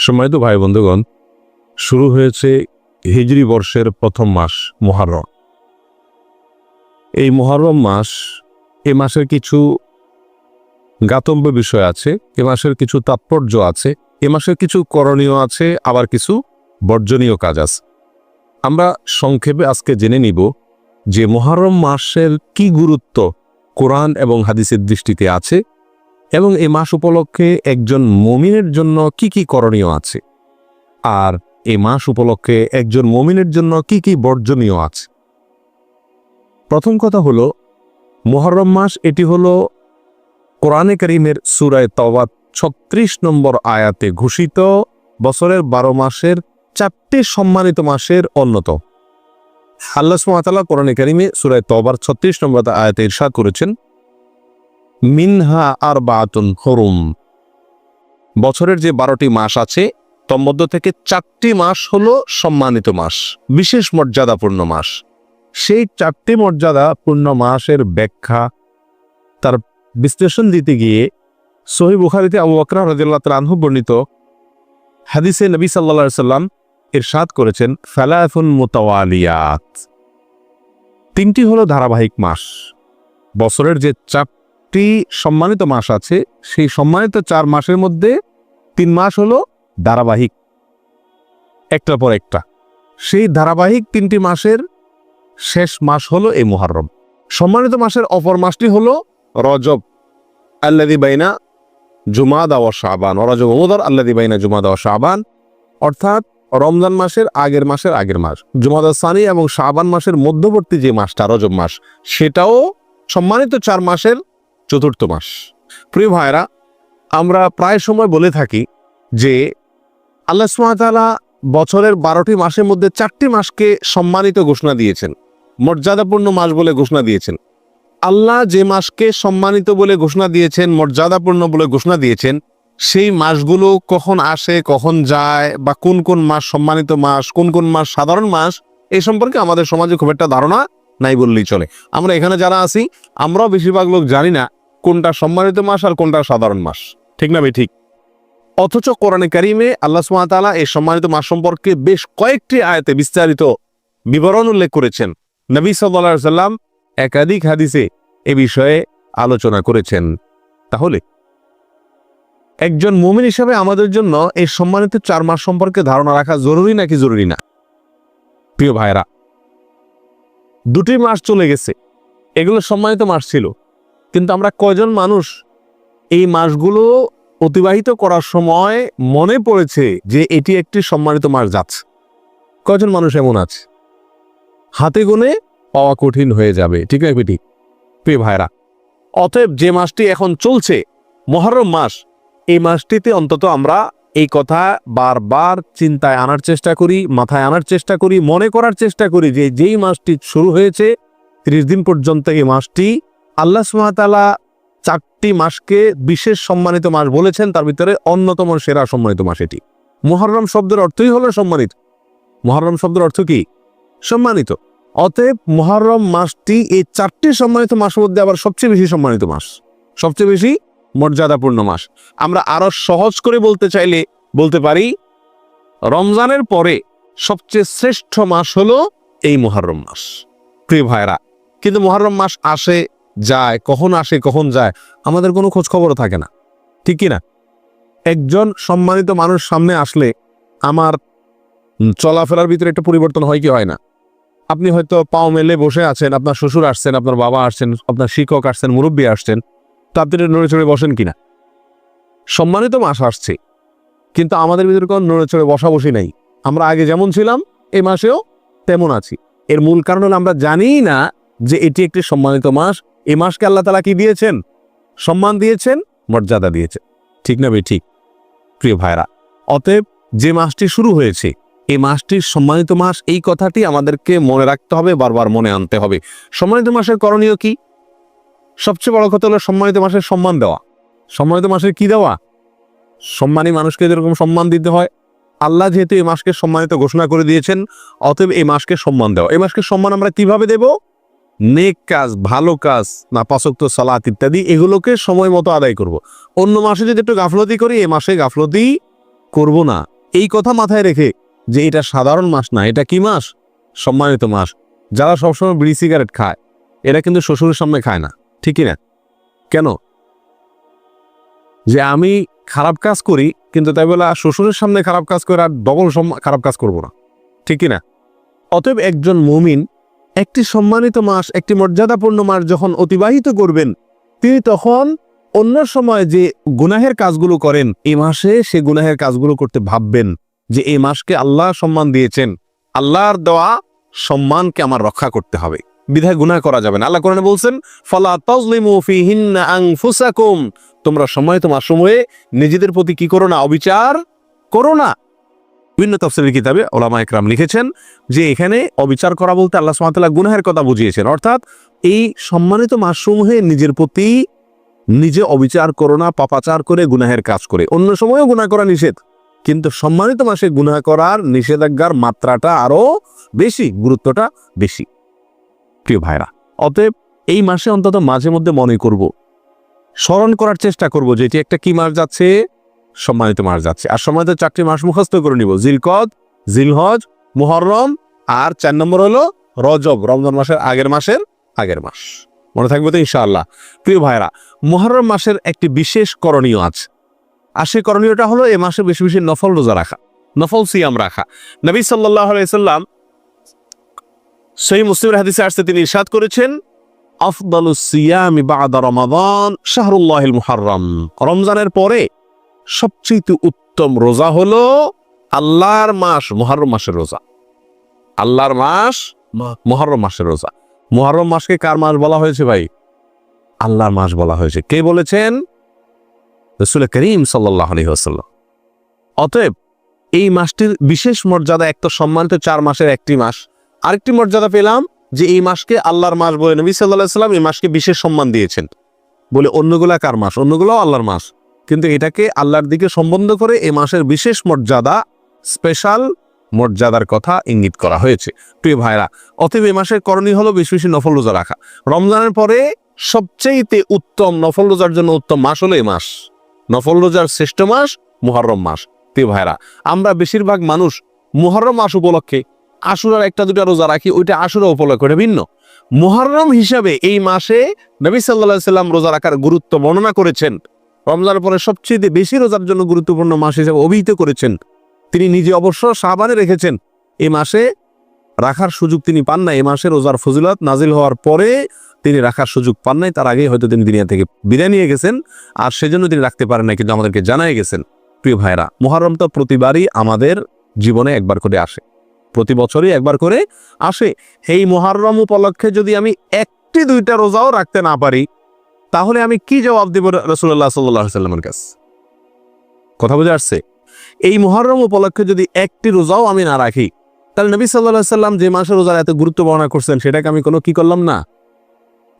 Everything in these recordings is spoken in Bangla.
সম্মানিত ভাই বন্ধুগণ, শুরু হয়েছে হিজরি বর্ষের প্রথম মাস মহারম এই মহারম মাস, এ মাসের কিছু গাতব্য বিষয় আছে, এ মাসের কিছু তাৎপর্য আছে, এ মাসের কিছু করণীয় আছে, আবার কিছু বর্জনীয় কাজ আছে। আমরা সংক্ষেপে আজকে জেনে নিব যে মহারম মাসের কি গুরুত্ব কোরআন এবং হাদিসের দৃষ্টিতে আছে এবং এই মাস উপলক্ষে একজন মমিনের জন্য কি কি করণীয় আছে? আর এই মাস উপলক্ষে একজন মমিনের জন্য কি কি বর্জনীয় আছে? প্রথম কথা হলো মোহরম মাস এটি হলো কোরআনে করিমের সুরায় তওবা ছত্রিশ নম্বর আয়াতে ঘোষিত, বছরের বারো মাসের চারটি সম্মানিত মাসের অন্যতম। আল্লাহ সুমাতাল্লাহ কোরআনে করিমে সুরায় তবার ছত্রিশ নম্বর আয়াতে ইরশাদ করেছেন মিনহা আর বাতুন হরুম। বছরের যে বারোটি মাস আছে, তন্মধ্য থেকে চারটি মাস হলো সম্মানিত মাস, বিশেষ মর্যাদাপূর্ণ মাস। সেই চারটি মর্যাদাপূর্ণ মাসের ব্যাখ্যা তার বিশ্লেষণ দিতে গিয়ে সহি বুখারিতে আবু বকরা রাজিয়াল্লাহ আনহু বর্ণিত হাদিসে নবী সাল্লা সাল্লাম ইরশাদ করেছেন ফালাফুন মুতাওয়ালিয়াত। তিনটি হলো ধারাবাহিক মাস। বছরের যে চারটি সম্মানিত মাস আছে। সেই সম্মানিত চার মাসের মধ্যে তিন মাস হলো ধারাবাহিক। একটার পর একটা। সেই ধারাবাহিক তিনটি মাসের শেষ মাস হলো এই মুহররম। সম্মানিত মাসের অপর মাসটি হলো রজব। আল্লাদি বাইনা জুমাদা ও শাবান। রজব মুদর আল্লাদি বাইনা জুমাদা ও শাবান। অর্থাৎ রমজান মাসের আগের মাসের আগের মাস। জুমাদা সানি এবং শাবান মাসের মধ্যবর্তী যে মাসটা, রজব মাস, সেটাও সম্মানিত চার মাসের চতুর্থ মাস। প্রিয় ভাইরা আমরা প্রায় সময় বলে থাকি যে আল্লাহ সুমাতালা বছরের বারোটি মাসের মধ্যে চারটি মাসকে সম্মানিত ঘোষণা দিয়েছেন। মর্যাদাপূর্ণ মাস বলে ঘোষণা দিয়েছেন। আল্লাহ যে মাসকে সম্মানিত বলে ঘোষণা দিয়েছেন, মর্যাদাপূর্ণ বলে ঘোষণা দিয়েছেন, সেই মাসগুলো কখন আসে, কখন যায়, বা কোন কোন মাস সম্মানিত মাস, কোন কোন মাস সাধারণ মাস এই সম্পর্কে আমাদের সমাজে খুব একটা ধারণা নাই বললেই চলে। আমরা এখানে যারা আছি, আমরাও বেশিরভাগ লোক জানি না কোনটা সম্মানিত মাস আর কোনটা সাধারণ মাস। ঠিক না ভাই? ঠিক। অথচ কোরআনে কারিমে আল্লাহ সুমাতালা এই সম্মানিত মাস সম্পর্কে বেশ কয়েকটি আয়াতে বিস্তারিত বিবরণ উল্লেখ করেছেন। নবী সাল্লা সাল্লাম একাধিক হাদিসে এ বিষয়ে আলোচনা করেছেন। তাহলে একজন মুমিন হিসাবে আমাদের জন্য এই সম্মানিত চার মাস সম্পর্কে ধারণা রাখা জরুরি নাকি জরুরি না? প্রিয় ভাইরা দুটি মাস চলে গেছে। এগুলো সম্মানিত মাস ছিল। কিন্তু আমরা কয়জন মানুষ? এই মাসগুলো অতিবাহিত করার সময় মনে পড়েছে যে এটি একটি সম্মানিত মাস যাচ্ছে। কয়জন মানুষ এমন আছে? হাতে গুনে পাওয়া কঠিন হয়ে যাবে, ঠিক আছে ঠিক প্রিয় ভাইরা অতএব যে মাসটি এখন চলছে, মহরম মাস, এই মাসটিতে অন্তত আমরা এই কথা বারবার চিন্তায় আনার চেষ্টা করি, মাথায় আনার চেষ্টা করি, মনে করার চেষ্টা করি যে যেই মাসটি শুরু হয়েছে, ত্রিশ দিন পর্যন্ত এই মাসটি আল্লাহ সুমাতালা চারটি মাসকে বিশেষ সম্মানিত মাস বলেছেন, তার ভিতরে অন্যতম সেরা সম্মানিত মাস এটি। মহরম শব্দের অর্থই হলো সম্মানিত। মহরম শব্দের অর্থ কি? সম্মানিত। অতএব মহরম মাসটি এই চারটি সম্মানিত মাসের মধ্যে আবার সবচেয়ে বেশি সম্মানিত মাস। সবচেয়ে বেশি মর্যাদাপূর্ণ মাস। আমরা আরও সহজ করে বলতে চাইলে বলতে পারি, রমজানের পরে সবচেয়ে শ্রেষ্ঠ মাস হলো এই মহরম মাস। প্রিয় ভাইরা কিন্তু মহরম মাস আসে যায়, কখন আসে, কখন যায়, আমাদের কোনো খোঁজ খবরও থাকে না। ঠিক কি না একজন সম্মানিত মানুষ সামনে আসলে আমার চলাফেরার ভিতরে একটা পরিবর্তন হয় কি হয় না? আপনি হয়তো পাও মেলে বসে আছেন, আপনার শ্বশুর আসছেন, আপনার বাবা আসছেন, আপনার শিক্ষক আসছেন, মুরব্বী আসছেন, তা আপনি নড়ে চড়ে বসেন কিনা? সম্মানিত মাস আসছে, কিন্তু আমাদের ভিতরে কোনো নড়ে চড়ে বসা বসি নাই। আমরা আগে যেমন ছিলাম এই মাসেও তেমন আছি। এর মূল কারণ হলো আমরা জানিই না যে এটি একটি সম্মানিত মাস এই মাসকে আল্লাহ তালা কি দিয়েছেন? সম্মান দিয়েছেন, মর্যাদা দিয়েছেন। ঠিক না ভাই? ঠিক। প্রিয় ভাইরা অতএব যে মাসটি শুরু হয়েছে, এই মাসটির সম্মানিত মাস, এই কথাটি আমাদেরকে মনে রাখতে হবে, বারবার মনে আনতে হবে। সম্মানিত মাসের করণীয় কি? সবচেয়ে বড় কথা হলো সম্মানিত মাসের সম্মান দেওয়া। সম্মানিত মাসের কি দেওয়া? সম্মানী মানুষকে যেরকম সম্মান দিতে হয়, আল্লাহ যেহেতু এই মাসকে সম্মানিত ঘোষণা করে দিয়েছেন, অতএব এই মাসকে সম্মান দেওয়া। এই মাসকে সম্মান আমরা কীভাবে দেব? নেক কাজ, ভালো কাজ, না পাশক্ত সালাত ইত্যাদি, এগুলোকে সময় মতো আদায় করব। অন্য মাসে যদি একটু গাফলতি করি, এ মাসে গাফলতি করব না। এই কথা মাথায় রেখে যে এটা সাধারণ মাস না, এটা কি মাস? সম্মানিত মাস। যারা সবসময় বিড়ি সিগারেট খায়, এরা কিন্তু শ্বশুরের সামনে খায় না। ঠিকই না কেন? যে আমি খারাপ কাজ করি, কিন্তু তাই বলে শ্বশুরের সামনে খারাপ কাজ করে আর ডবল খারাপ কাজ করব না। ঠিকই না অতএব একজন মুমিন একটি সম্মানিত মাস, একটি মর্যাদাপূর্ণ মাস যখন অতিবাহিত করবেন, তিনি তখন অন্য সময় যে গুনাহের কাজগুলো করেন এ মাসে সে গুনাহের কাজগুলো করতে ভাববেন যে এই মাসকে আল্লাহ সম্মান দিয়েছেন। আল্লাহর দেওয়া সম্মানকে আমার রক্ষা করতে হবে। বিধায় গুনাহ করা যাবে না। আল্লাহ কোরআনে বলছেন, ফালা ফিহিন্না আনফুসাকুম। তোমরা মাসময়ে নিজেদের প্রতি কি করো না? অবিচার করো না। বিভিন্ন তফসিলের কিতাবে ওলামা একরাম লিখেছেন যে এখানে অবিচার করা বলতে আল্লাহ সুবহানাহু গুনাহের কথা বুঝিয়েছেন। অর্থাৎ এই সম্মানিত মাসসমূহে নিজের প্রতি নিজে অবিচার করো না, পাপাচার করে গুনাহের কাজ করে। অন্য সময়ও গুনাহ করা নিষেধ। কিন্তু সম্মানিত মাসে গুনাহ করার নিষেধাজ্ঞার মাত্রাটা আরও বেশি, গুরুত্বটা বেশি। প্রিয় ভাইরা, অতএব এই মাসে অন্তত মাঝে মধ্যে মনে করব, স্মরণ করার চেষ্টা করব যে এটি একটা কি মাস যাচ্ছে? সম্মানিত মাস যাচ্ছে। আর সম্মানিত চারটি মাস মুখস্থ করে নিব। জিলকদ, জিলহজ, মুহররম আর চার নম্বর হলো রজব, রমজান মাসের আগের মাসের আগের মাস। মনে থাকবে তো ইনশাআল্লাহ। প্রিয় ভাইরা মুহররম মাসের একটি বিশেষ করণীয় আছে। আর সেই করণীয়টা হলো এ মাসে বেশি বেশি নফল রোজা রাখা, নফল সিয়াম রাখা। নবী সাল্লাহ আলাইসাল্লাম সেই মুসলিমের হাদিসে আসতে তিনি ইরশাদ করেছেন আফদালু সিয়ামি রমাদান শাহরুল্লাহিল মুহাররম। রমজানের পরে সবচেয়ে উত্তম রোজা হলো আল্লাহর মাস, মুহররম মাসের রোজা। আল্লাহর মাস, মুহররম মাসের রোজা। মুহররম মাসকে কার মাস বলা হয়েছে ভাই? আল্লাহর মাস বলা হয়েছে। কে বলেছেন? রসুল করিম সাল্লাহ আলহিহাসাল্লাম অতএব এই মাসটির বিশেষ মর্যাদা এক তো সম্মানিত চার মাসের একটি মাস। আরেকটি মর্যাদা পেলাম যে এই মাসকে আল্লাহর মাস বলে নবী সাল্লাহ সাল্লাম এই মাসকে বিশেষ সম্মান দিয়েছেন। বলে অন্যগুলা কার মাস? অন্যগুলো আল্লাহর মাস। কিন্তু এটাকে আল্লাহর দিকে সম্বন্ধ করে এ মাসের বিশেষ মর্যাদা স্পেশাল মর্যাদার কথা ইঙ্গিত করা হয়েছে। প্রিয় ভাইরা অতএব এ মাসের করণীয় হলো বেশি বেশি নফল রোজা রাখা। রমজানের পরে সবচেয়েতে উত্তম নফল রোজার জন্য উত্তম মাস হলো এ মাস। নফল রোজার শ্রেষ্ঠ মাস মুহররম মাস। প্রিয় ভাইরা আমরা বেশিরভাগ মানুষ মুহররম মাস উপলক্ষে আশুরার একটা দুটা রোজা রাখি, ওইটা আশুরা উপলক্ষে ওটা ভিন্ন। মুহররম হিসাবে এই মাসে নবী সাল্লাহ সাল্লাম রোজা রাখার গুরুত্ব বর্ণনা করেছেন। রমজানের পরে সবচেয়ে বেশি রোজার জন্য গুরুত্বপূর্ণ মাস হিসেবে অভিহিত করেছেন। তিনি নিজে অবশ্য সাবানে রেখেছেন। এ মাসে রাখার সুযোগ তিনি পান না এ মাসে রোজার ফজিলত নাজিল হওয়ার পরে তিনি রাখার সুযোগ পান নাই। তার আগেই হয়তো তিনি দুনিয়া থেকে বিদায় নিয়ে গেছেন আর সেজন্য তিনি রাখতে পারেন না কিন্তু আমাদেরকে জানাই গেছেন। প্রিয় ভাইরা মহারম তো প্রতিবারই আমাদের জীবনে একবার করে আসে। প্রতি বছরই একবার করে আসে। এই মহারম উপলক্ষে যদি আমি একটি দুইটা রোজাও রাখতে না পারি তাহলে আমি কি জবাব দেব রসুল্লাহ সাল্লাহ সাল্লামের কাছে? কথা বুঝে আসছে? এই মহরম উপলক্ষে যদি একটি রোজাও আমি না রাখি, তাহলে নবী সাল্লাহ সাল্লাম যে মাসে রোজার এত গুরুত্ব বর্ণনা করছেন, সেটাকে আমি কোনো কি করলাম না?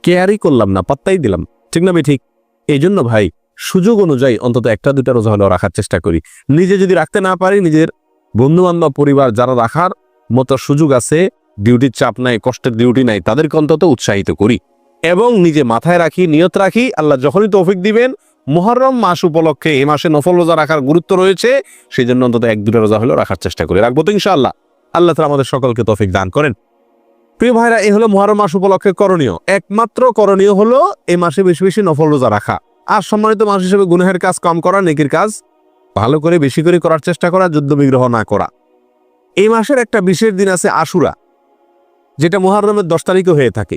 কেয়ারই করলাম না, পাত্তাই দিলাম। ঠিক না ঠিক এই জন্য ভাই, সুযোগ অনুযায়ী অন্তত একটা দুটা রোজা হলেও রাখার চেষ্টা করি। নিজে যদি রাখতে না পারি, নিজের বন্ধু বান্ধব পরিবার যারা রাখার মতো সুযোগ আছে, ডিউটির চাপ নাই, কষ্টের ডিউটি নাই, তাদেরকে অন্তত উৎসাহিত করি। এবং নিজে মাথায় রাখি, নিয়ত রাখি, আল্লাহ যখনই তৌফিক দিবেন মহরম মাস উপলক্ষে এই মাসে নফল রোজা রাখার গুরুত্ব রয়েছে সেই জন্য অন্তত এক দুটো রোজা হলেও রাখার চেষ্টা করি। রাখব তো ইনশাআল্লাহ। আল্লাহ তালা আমাদের সকলকে তৌফিক দান করেন। প্রিয় ভাইরা, এই হলো মহরম মাস উপলক্ষে করণীয়। একমাত্র করণীয় হলো এই মাসে বেশি বেশি নফল রোজা রাখা। আর সম্মানিত মাস হিসেবে গুনাহের কাজ কম করা, নেকির কাজ ভালো করে বেশি করে করার চেষ্টা করা, যুদ্ধ বিগ্রহ না করা। এই মাসের একটা বিশেষ দিন আছে আশুরা, যেটা মহারমের দশ তারিখে হয়ে থাকে।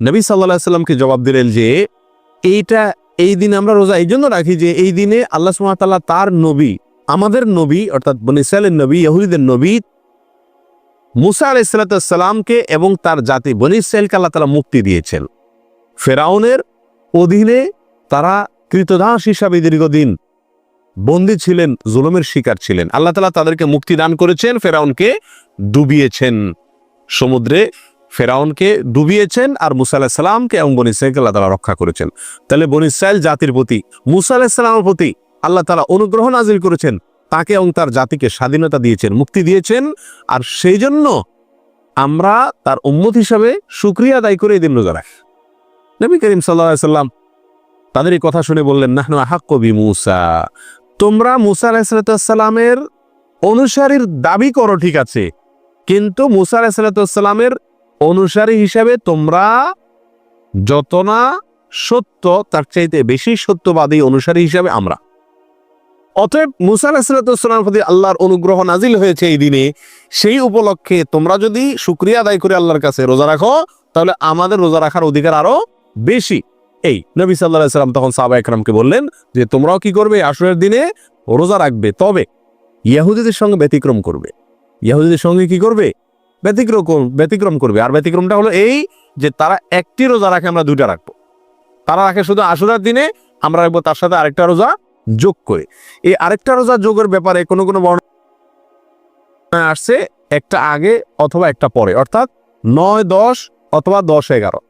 নবী সাল্লাহ সাল্লামকে জবাব দিলেন যে, এইটা এই দিনে আমরা রোজা, এই জন্য রাখি যে এই দিনে আল্লাহ সুমাতাল্লাহ তার নবী, আমাদের নবী, অর্থাৎ বনিসালের নবী, ইহুদিদের নবী, মুসা আলাইসাল্লামকে এবং তার জাতি বনিসাইলকে আল্লাহ তালা মুক্তি দিয়েছেন। ফেরাউনের অধীনে তারা কৃতদাস হিসাবে দীর্ঘদিন বন্দী ছিলেন, জুলুমের শিকার ছিলেন। আল্লাহ তালা তাদেরকে মুক্তি দান করেছেন, ফেরাউনকে ডুবিয়েছেন সমুদ্রে। ফেরাউনকে ডুবিয়েছেন আর মুসা আলাহ সাল্লামকে এবং বনি ইসরাইলকে আল্লাহ তালা রক্ষা করেছেন। তাহলে বনি ইসরায়েল জাতির প্রতি, মুসা আলাহ সাল্লামের প্রতি আল্লাহ তালা অনুগ্রহ নাজিল করেছেন, তাকে এবং তার জাতিকে স্বাধীনতা দিয়েছেন, মুক্তি দিয়েছেন আর সেই জন্য আমরা তার উম্মত হিসাবে সুক্রিয়া আদায় করে এই দিন রোজা রাখি। নবী করিম সাল্লাহ সাল্লাম তাদের এই কথা শুনে বললেন, নাহনু আহাক কবি মুসা। তোমরা মুসা আলাহিসাল্লামের অনুসারীর দাবি করো, ঠিক আছে। কিন্তু মুসা আলাহিসাল্লামের অনুসারী হিসাবে তোমরা যত না সত্য, তার চাইতে বেশি সত্যবাদী অনুসারী হিসাবে আমরা। অতএব মুসা আলাহিসাল্লামের প্রতি আল্লাহর অনুগ্রহ নাজিল হয়েছে এই দিনে। সেই উপলক্ষে তোমরা যদি শুক্রিয়া আদায় করে আল্লাহর কাছে রোজা রাখো, তাহলে আমাদের রোজা রাখার অধিকার আরও বেশি। এই নবী সাল্লাহ সাল্লাম তখন সাহবা একরামকে বললেন যে, তোমরাও কি করবে? আসরের দিনে রোজা রাখবে। তবে ইয়াহুদিদের সঙ্গে ব্যতিক্রম করবে। ইয়াহুদিদের সঙ্গে কি করবে? ব্যতিক্রম কর- ব্যতিক্রম করবে। আর ব্যতিক্রমটা হলো এই যে তারা একটি রোজা রাখে, আমরা দুইটা রাখব। তারা রাখে শুধু আশুরার দিনে, আমরা রাখব তার সাথে আরেকটা রোজা যোগ করে। এই আরেকটা রোজা যোগের ব্যাপারে কোনো কোনো বর্ণনা আসছে, একটা আগে অথবা একটা পরে। অর্থাৎ নয়, দশ অথবা দশ, এগারো।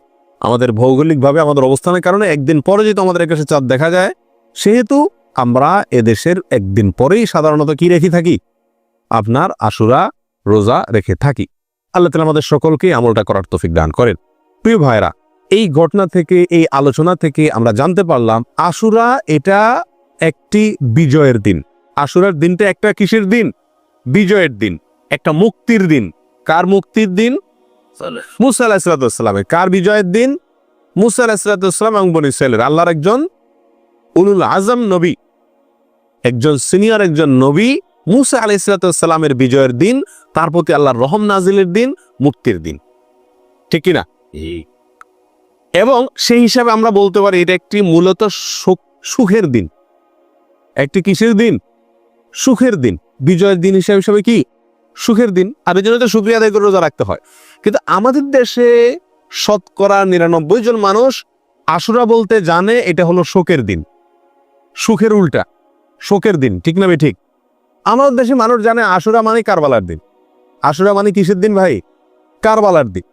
আমাদের ভৌগোলিকভাবে, আমাদের অবস্থানের কারণে একদিন পরে যেহেতু আমাদের আকাশে চাঁদ দেখা যায়, সেহেতু আমরা এদেশের একদিন পরেই সাধারণত কি রেখে থাকি? আপনার আশুরা রোজা রেখে থাকি। আল্লাহ তালা আমাদের সকলকে আমলটা করার তৌফিক দান করেন। প্রিয় ভাইরা এই ঘটনা থেকে, এই আলোচনা থেকে আমরা জানতে পারলাম আশুরা এটা একটি বিজয়ের দিন। আশুরার দিনটা একটা কিসের দিন? বিজয়ের দিন, একটা মুক্তির দিন। কার মুক্তির দিন? মুসা কার বিজয়ের দিন? মুসা আলাহিসাল্লাম এবং বনি ইসরায়েলের আল্লাহর একজন উলুল আজম নবী একজন সিনিয়র একজন নবী মুসা আলাইসালামের বিজয়ের দিন তার প্রতি আল্লাহর রহম নাজিলের দিন মুক্তির দিন। ঠিক কিনা? এবং সেই হিসাবে আমরা বলতে পারি এটা একটি মূলত সুখ- সুখের দিন। একটি কিসের দিন? সুখের দিন। বিজয়ের দিন হিসাবে হিসাবে কি? সুখের দিন। আর এই জন্য তো শুক্রিয়া আদায় করে রোজা রাখতে হয়। কিন্তু আমাদের দেশে শতকরা নিরানব্বই জন মানুষ আশুরা বলতে জানে এটা হলো শোকের দিন। সুখের উল্টা। শোকের দিন, ঠিক না ঠিক? আমাদের দেশে মানুষ জানে আশুরা মানে কারবালার দিন। আশুরা মানে কিসের দিন ভাই? কারবালার দিন।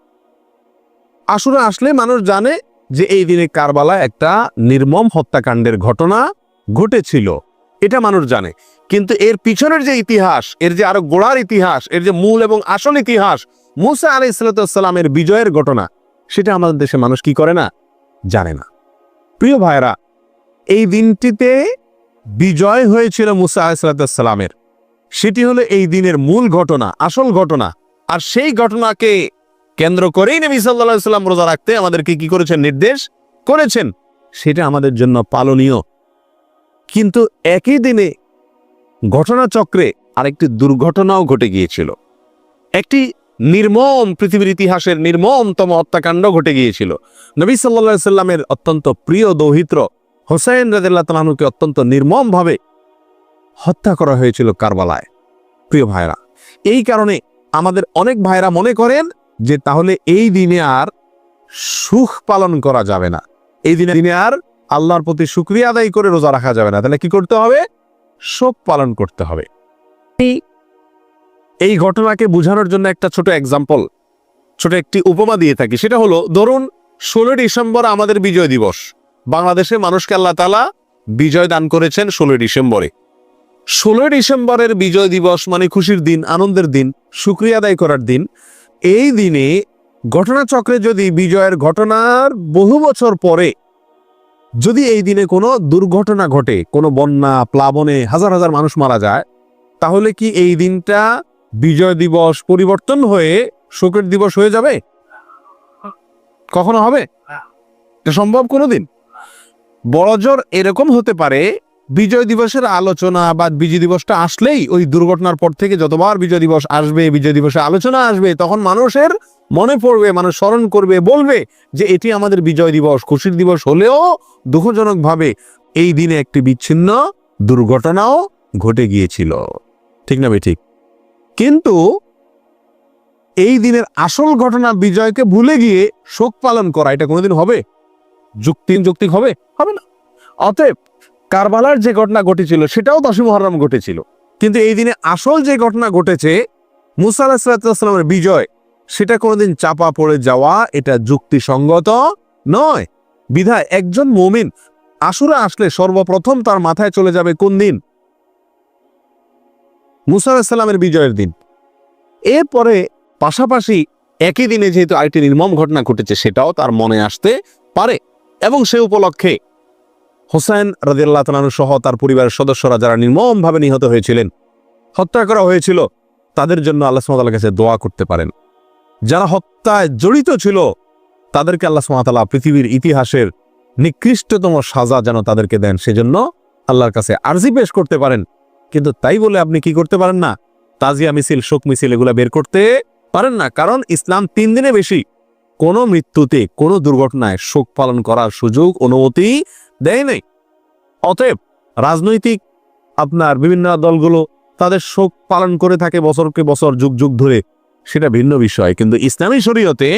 আশুরা আসলে মানুষ জানে যে এই দিনে কারবালা একটা নির্মম হত্যাকাণ্ডের ঘটনা ঘটেছিল। এটা মানুষ জানে। কিন্তু এর পিছনের যে ইতিহাস, এর যে আরও গোড়ার ইতিহাস, এর যে মূল এবং আসল ইতিহাস মুসা আলি ইসলাতামের বিজয়ের ঘটনা, সেটা আমাদের দেশে মানুষ কি করে না? জানে না। প্রিয় ভাইরা এই দিনটিতে বিজয় হয়েছিল মুসা আলাইসালামের সেটি হলো এই দিনের মূল ঘটনা, আসল ঘটনা। আর সেই ঘটনাকে কেন্দ্র করেই নবী সাল্লাহ সাল্লাম রোজা রাখতে আমাদেরকে কি করেছেন? নির্দেশ করেছেন। সেটা আমাদের জন্য পালনীয়। কিন্তু একই দিনে ঘটনাচক্রে আরেকটি দুর্ঘটনাও ঘটে গিয়েছিল। একটি নির্মম পৃথিবীর ইতিহাসের নির্মমতম হত্যাকাণ্ড ঘটে গিয়েছিল। নবী সাল্লা সাল্লামের অত্যন্ত প্রিয় দৌহিত্র হোসাইন রাজিল্লাহ তালাহুকে অত্যন্ত নির্মমভাবে হত্যা করা হয়েছিল কারবালায়। প্রিয় ভাইরা এই কারণে আমাদের অনেক ভাইরা মনে করেন যে তাহলে এই দিনে আর সুখ পালন করা যাবে না। এই দিনে দিনে আর আল্লাহর প্রতি শুক্রিয়া আদায় করে রোজা রাখা যাবে না। তাহলে কি করতে হবে? শোক পালন করতে হবে। এই- ঘটনাকে বোঝানোর জন্য একটা ছোট এক্সাম্পল ছোট একটি উপমা দিয়ে থাকি। সেটা হলো, ধরুন ষোলো ডিসেম্বর আমাদের বিজয় দিবস। বাংলাদেশে মানুষকে আল্লাহ তালা বিজয় দান করেছেন ষোলোই ডিসেম্বরে। ষোলোই ডিসেম্বরের বিজয় দিবস মানে খুশির দিন, আনন্দের দিন, শুক্রিয়া আদায় করার দিন। এই দিনে ঘটনাচক্রে যদি বিজয়ের ঘটনার বহু বছর পরে যদি এই দিনে কোনো দুর্ঘটনা ঘটে, কোনো বন্যা, প্লাবনে হাজার হাজার মানুষ মারা যায়, তাহলে কি এই দিনটা বিজয় দিবস পরিবর্তন হয়ে শোকের দিবস হয়ে যাবে? কখনো হবে? এটা সম্ভব কোনোদিন? বড়জোর এরকম হতে পারে, বিজয় দিবসের আলোচনা বা বিজয় দিবসটা আসলেই ওই দুর্ঘটনার পর থেকে যতবার বিজয় দিবস আসবে, বিজয় দিবসে আলোচনা আসবে, তখন মানুষের মনে পড়বে, মানুষ স্মরণ করবে, বলবে যে এটি আমাদের বিজয় দিবস। খুশির দিবস হলেও দুঃখজনকভাবে এই দিনে একটি বিচ্ছিন্ন দুর্ঘটনাও ঘটে গিয়েছিল। ঠিক না ভাই ঠিক? কিন্তু এই দিনের আসল ঘটনা বিজয়কে ভুলে গিয়ে শোক পালন করা, এটা কোনোদিন হবে? যুক্তি যৌক্তিক হবে? হবে না। অতএব কারবালার যে ঘটনা ঘটেছিল, সেটাও দশই মহরম ঘটেছিল। কিন্তু এই দিনে আসল যে ঘটনা ঘটেছে, মুসা আলাহিসাল্লামের বিজয়, সেটা কোনোদিন চাপা পড়ে যাওয়া, এটা যুক্তিসঙ্গত নয়। বিধায় একজন মুমিন, আসুরা আসলে সর্বপ্রথম তার মাথায় চলে যাবে কোন দিন? মুসা বিজয়ের দিন। এরপরে পাশাপাশি একই দিনে যেহেতু আরেকটি নির্মম ঘটনা ঘটেছে, সেটাও তার মনে আসতে পারে। এবং সে উপলক্ষে হোসেন রাজিয়াল্লাহ তালানু সহ তার পরিবারের সদস্যরা যারা নির্মমভাবে নিহত হয়েছিলেন, হত্যা করা হয়েছিল, তাদের জন্য আল্লাহ সুমাতার কাছে দোয়া করতে পারেন। যারা হত্যায় জড়িত ছিল, তাদেরকে আল্লাহ সুমাতালা পৃথিবীর ইতিহাসের নিকৃষ্টতম সাজা যেন তাদেরকে দেন, সেজন্য আল্লাহর কাছে আর্জি পেশ করতে পারেন। কিন্তু তাই বলে আপনি কি করতে পারেন না? তাজিয়া মিছিল, শোক মিছিল এগুলা বের করতে পারেন না, কারণ ইসলাম তিন দিনে বেশি। কোনো মৃত্যুতে, কোনো দুর্ঘটনায় শোক পালন করার সুযোগ, অনুমতি দেয় নাই। অতএব রাজনৈতিক আপনার বিভিন্ন দলগুলো তাদের শোক পালন করে থাকে বছরকে বছর, যুগ যুগ ধরে। সেটা ভিন্ন বিষয়, কিন্তু ইসলামী শরীয়তে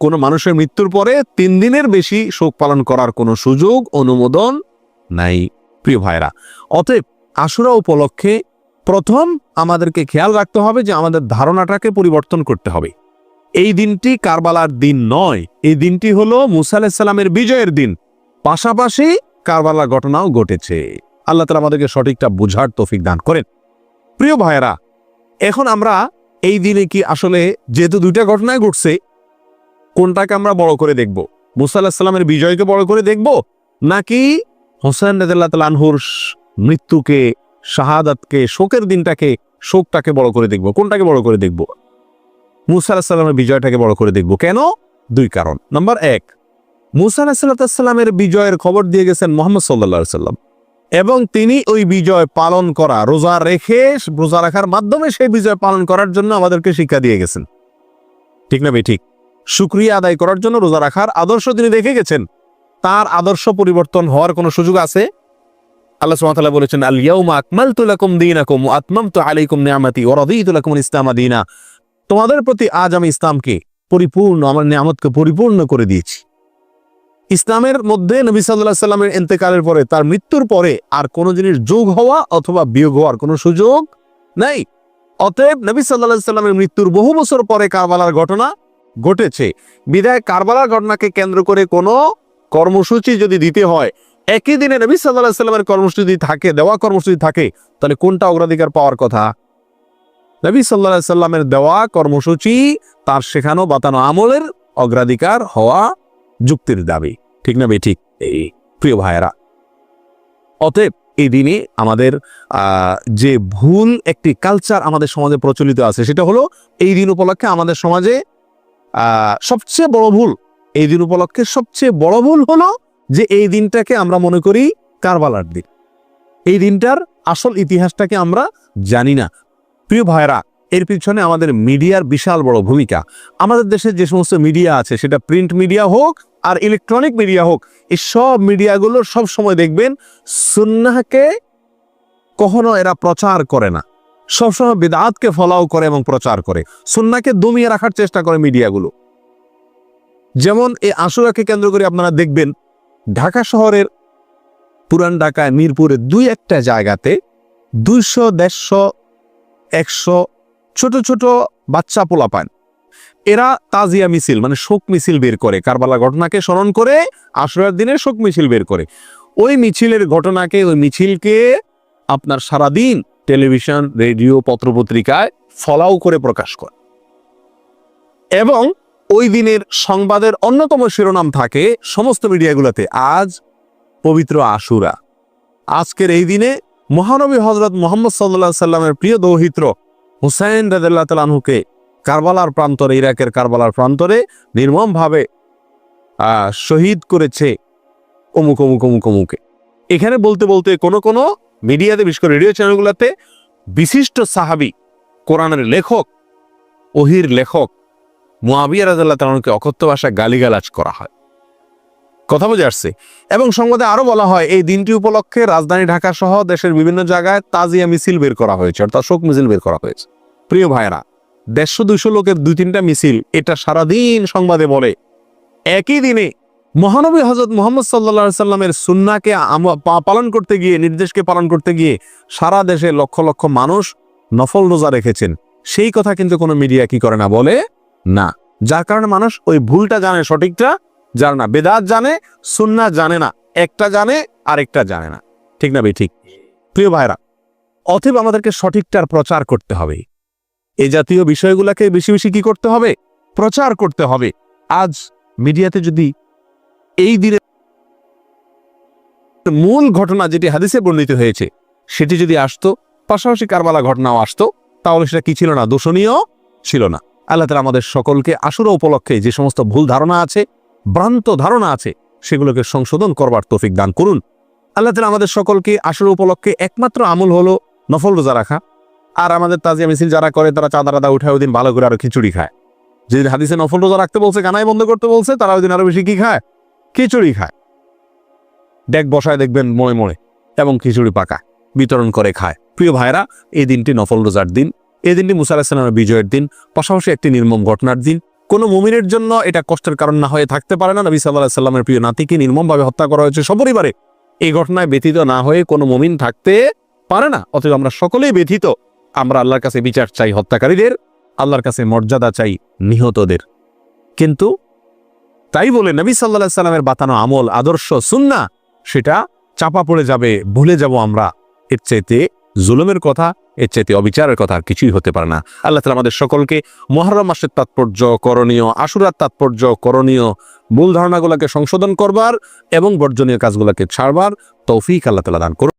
কোনো মানুষের মৃত্যুর পরে তিন দিনের বেশি শোক পালন করার কোনো সুযোগ, অনুমোদন নাই, প্রিয় ভাইরা অতএব আশুরা উপলক্ষে প্রথম আমাদেরকে খেয়াল রাখতে হবে যে আমাদের ধারণাটাকে পরিবর্তন করতে হবে। এই দিনটি কারবালার দিন নয়, এই দিনটি হলো মুসা আলাহিসাল্লামের বিজয়ের দিন। পাশাপাশি কারবালার ঘটনাও ঘটেছে। আল্লাহ তালা আমাদেরকে সঠিকটা বুঝার তৌফিক দান করেন। প্রিয় ভাইয়েরা, এখন আমরা এই দিনে কি আসলে যেহেতু দুইটা ঘটনায় ঘটছে, কোনটাকে আমরা বড় করে দেখব? মুসা আলাহিসাল্লামের বিজয়কে বড় করে দেখব, নাকি হোসেন রাজাল্লাহ তালানহুর মৃত্যুকে, শাহাদাতকে, শোকের দিনটাকে, শোকটাকে বড় করে দেখব। কোনটাকে বড় করে দেখব? মুসা বিজয়টাকে বড় করে দেখব। কেন? দুই কারণ। নাম্বার এক, মুসা আলাহিসাল্লামের বিজয়ের খবর দিয়ে গেছেন মোহাম্মদ সাল্লা সাল্লাম। এবং তিনি ওই বিজয় পালন করা, রোজা রেখে রোজা রাখার মাধ্যমে সেই বিজয় পালন করার জন্য আমাদেরকে শিক্ষা দিয়ে গেছেন। ঠিক না ভাই? ঠিক। শুক্রিয়া আদায় করার জন্য রোজা রাখার আদর্শ তিনি দেখে গেছেন। তার আদর্শ পরিবর্তন হওয়ার কোনো সুযোগ আছে? আল্লাহ সুবহানাহু বলেছেন আল ইয়াউমা আকমালতু লাকুম দীনাকুম ওয়া আতমামতু আলাইকুম নি'মাতি ওয়া রাদিতু লাকুম ইসলাম দীনা। তোমাদের প্রতি আজ আমি ইসলামকে পরিপূর্ণ, আমার নিয়ামতকে পরিপূর্ণ করে দিয়েছি। ইসলামের মধ্যে নবী আলাইহি সাল্লামের ইন্তেকালের পরে, তার মৃত্যুর পরে আর কোনো জিনিস যোগ হওয়া অথবা বিয়োগ হওয়ার কোনো সুযোগ নাই। অতএব নবী আলাইহি সাল্লামের মৃত্যুর বহু বছর পরে কারবালার ঘটনা ঘটেছে। বিদায় কারবালার ঘটনাকে কেন্দ্র করে কোনো কর্মসূচি যদি দিতে হয় একই দিনে নবী আলাইহি সাল্লামের কর্মসূচি যদি থাকে, দেওয়া কর্মসূচি থাকে, তাহলে কোনটা অগ্রাধিকার পাওয়ার কথা? নবী আলাইহি সাল্লামের দেওয়া কর্মসূচি, তার শেখানো, বাতানো আমলের অগ্রাধিকার হওয়া যুক্তির দাবি। ঠিক না ঠিক এই প্রিয় ভাইয়েরা, অতএব এই দিনে আমাদের যে ভুল একটি কালচার আমাদের সমাজে প্রচলিত আছে, সেটা হলো এই দিন উপলক্ষে আমাদের সমাজে সবচেয়ে বড় ভুল, এই দিন উপলক্ষে সবচেয়ে বড় ভুল হলো যে এই দিনটাকে আমরা মনে করি কারবালার দিন। এই দিনটার আসল ইতিহাসটাকে আমরা জানি না। প্রিয় ভাইরা এর পিছনে আমাদের মিডিয়ার বিশাল বড় ভূমিকা। আমাদের দেশে যে সমস্ত মিডিয়া আছে, সেটা প্রিন্ট মিডিয়া হোক আর ইলেকট্রনিক মিডিয়া হোক, এই সব মিডিয়াগুলো সব সময় দেখবেন সুন্নাহকে কখনো এরা প্রচার করে না। সবসময় বেদাতকে ফলাও করে এবং প্রচার করে। সুন্নাকে দমিয়ে রাখার চেষ্টা করে মিডিয়াগুলো। যেমন এই আশুরাকে কেন্দ্র করে আপনারা দেখবেন ঢাকা শহরের পুরান ঢাকায় মিরপুরে দুই একটা জায়গাতে দুইশো, দেড়শো, একশো ছোট ছোট বাচ্চা পোলা পান এরা তাজিয়া মিছিল মানে শোক মিছিল বের করে। কারবালা ঘটনাকে স্মরণ করে আশুরার দিনে শোক মিছিল বের করে। ওই মিছিলের ঘটনাকে, ওই মিছিলকে আপনার সারাদিন টেলিভিশন, রেডিও, পত্রপত্রিকায় ফলাও করে প্রকাশ করে। এবং ওই দিনের সংবাদের অন্যতম শিরোনাম থাকে সমস্ত মিডিয়াগুলোতে, আজ পবিত্র আশুরা। আজকের এই দিনে মহানবী হজরত মোহাম্মদ সাল্লাহ সাল্লামের প্রিয় দৌহিত্র হুসাইন রাদিল্লাহ তালানহুকে কারবালার প্রান্তরে, ইরাকের কারবালার প্রান্তরে নির্মমভাবে শহীদ করেছে অমুক অমুক অমুক, অমুকে। এখানে বলতে বলতে কোনো কোনো মিডিয়াতে, বিশেষ করে রেডিও চ্যানেলগুলোতে বিশিষ্ট সাহাবি, কোরআনের লেখক, ওহির লেখক মুয়াবিয়া রাজাল্লাহ তালকে অকথ্য ভাষায় গালিগালাজ করা হয়। কথা বোঝা আসছে? এবং সংবাদে আরও বলা হয়, এই দিনটি উপলক্ষে রাজধানী ঢাকা সহ দেশের বিভিন্ন জায়গায় তাজিয়া মিছিল বের করা হয়েছে, অর্থাৎ শোক মিছিল বের করা হয়েছে। প্রিয় ভাইরা দেড়শো দুইশো লোকের দুই তিনটা মিছিল এটা সারাদিন সংবাদে বলে। একই দিনে মহানবী হজরত মোহাম্মদ সাল্লা সাল্লামের সুন্নাকে পালন করতে গিয়ে, নির্দেশকে পালন করতে গিয়ে সারা দেশে লক্ষ লক্ষ মানুষ নফল রোজা রেখেছেন। সেই কথা কিন্তু কোনো মিডিয়া কি করে না বলে? না। যার কারণে মানুষ ওই ভুলটা জানে সঠিকটা জানে না। বেদাত জানে সুন্না জানে না। একটা জানে, আরেকটা জানে না। ঠিক না বে ঠিক। প্রিয় ভাইরা, অতএব আমাদেরকে সঠিকটার প্রচার করতে হবে। এই জাতীয় বিষয়গুলোকে বেশি বেশি কি করতে হবে? প্রচার করতে হবে। আজ মিডিয়াতে যদি এই দিনের মূল ঘটনা যেটি হাদিসে বর্ণিত হয়েছে, সেটি যদি আসতো, পাশাপাশি কারবালা ঘটনাও আসতো, তাহলে সেটা কি ছিল না? দোষণীয় ছিল না। আল্লাহ তালা আমাদের সকলকে আসুরা উপলক্ষে যে সমস্ত ভুল ধারণা আছে, ভ্রান্ত ধারণা আছে, সেগুলোকে সংশোধন করবার তৌফিক দান করুন। আল্লাহ তালা আমাদের সকলকে আসুরা উপলক্ষে একমাত্র আমল হলো নফল রোজা রাখা। আর আমাদের তাজিয়া মিছিল যারা করে, তারা চাঁদা রাদা উঠায় ওই দিন ভালো করে আরও খিচুড়ি খায়। যেদিন হাদিসে নফল রোজা রাখতে বলছে কানাই বন্ধ করতে বলছে, তারা ওই দিন আরও বেশি কি খায়? খিচুড়ি খায়। ডেক বসায় দেখবেন মনে মনে, এবং খিচুড়ি পাকা, বিতরণ করে খায়। প্রিয় ভাইরা এই দিনটি নফল রোজার দিন। এই দিনটি মুসা আলাহিসাল্লামের বিজয়ের দিন, পাশাপাশি একটি নির্মম ঘটনার দিন। কোনো মুমিনের জন্য এটা কষ্টের কারণ না হয়ে থাকতে পারে না। নবী সাল্লাহ সাল্লামের প্রিয় নাতিকে নির্মমভাবে হত্যা করা হয়েছে সপরিবারে। এই ঘটনায় ব্যথিত না হয়ে কোনো মুমিন থাকতে পারে না। অথচ আমরা সকলেই ব্যথিত। আমরা আল্লাহর কাছে বিচার চাই হত্যাকারীদের। আল্লাহর কাছে মর্যাদা চাই নিহতদের। কিন্তু তাই বলে নবী সাল্লাহ সাল্লামের বাতানো আমল, আদর্শ সুন্না সেটা চাপা পড়ে যাবে, ভুলে যাব আমরা। এর চাইতে জুলুমের কথা, এর চাইতে অবিচারের কথা আর কিছুই হতে পারে না। আল্লাহ তালা আমাদের সকলকে মহারম মাসের তাৎপর্য, করণীয়, আশুরার তাৎপর্য, করণীয় ভুল ধারণাগুলোকে সংশোধন করবার এবং বর্জনীয় কাজগুলোকে ছাড়বার তৌফিক আল্লাহ তালা দান করুন।